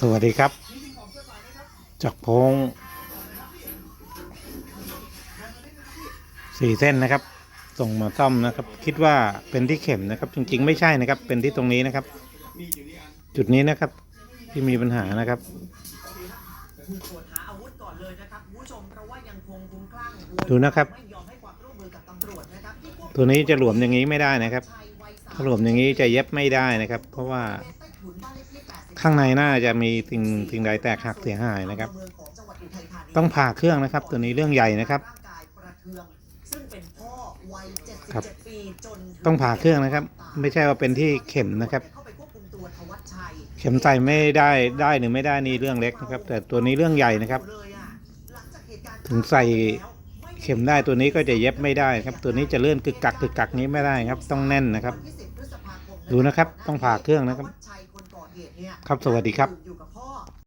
สวัสดีครับจากพงสี่เส้นนะครับ ส่งมาซ่อมนะครับ คิดว่าเป็นที่เข็มนะครับ จริงๆ ไม่ใช่นะครับ เป็นที่ตรงนี้นะครับ จุดนี้นะครับ ที่มีปัญหานะครับตรวจหาอาวุธก่อนเลยนะครับคุณผู้ชมเพราะว่ายังคงคลุ้มคลั่งดูนะครับไม่ยอมให้ความร่วมมือกับตำรวจนะครับที่ควบคุมตัวนี้จะหลวมอย่างนี้ไม่ได้นะครับชายวัยสามถ้าหลวมอย่างนี้จะเย็บไม่ได้นะครับ เพราะว่า ใต้ถุนบ้านเลขที่80ข้างในน่าจะมีสิ่งสิ่งใดแตกหักเสียหายนะครับเมืองของจังหวัดอุทัยธานีต้องผ่าเครื่องนะครับ ตัวนี้เรื่องใหญ่นะครับร่างกายประเทืองซึ่งเป็นพ่อวัยครับ77ปีจนถึต้องผ่าเครื่องนะครับ ไม่ใช่ว่าเป็นที่เข็มนะครับเข้าไปควบคุมตัวธวัชชัยเข็มใส่ไม่ได้ได้หรือไม่ได้นี่เรื่องเล็กนะครับ แต่ตัวนี้เรื่องใหญ่นะครับเลยอะหลังจากเหตุการณ์ถึงใส่เข็มได้ตัวนี้ก็จะเย็บไม่ได้ครับ ตัวนี้จะเลื่อนกึกกักกึกกักนี้ไม่ได้ครับ ต้องแน่นนะครับวันที่10พฤษภาคมดูนะครับ ต้องผ่าเครื่องนะครับ ธวัชชัยคนก่อเหตุเนี่ยครับสวัสดีครับ อยู่กับพ่อ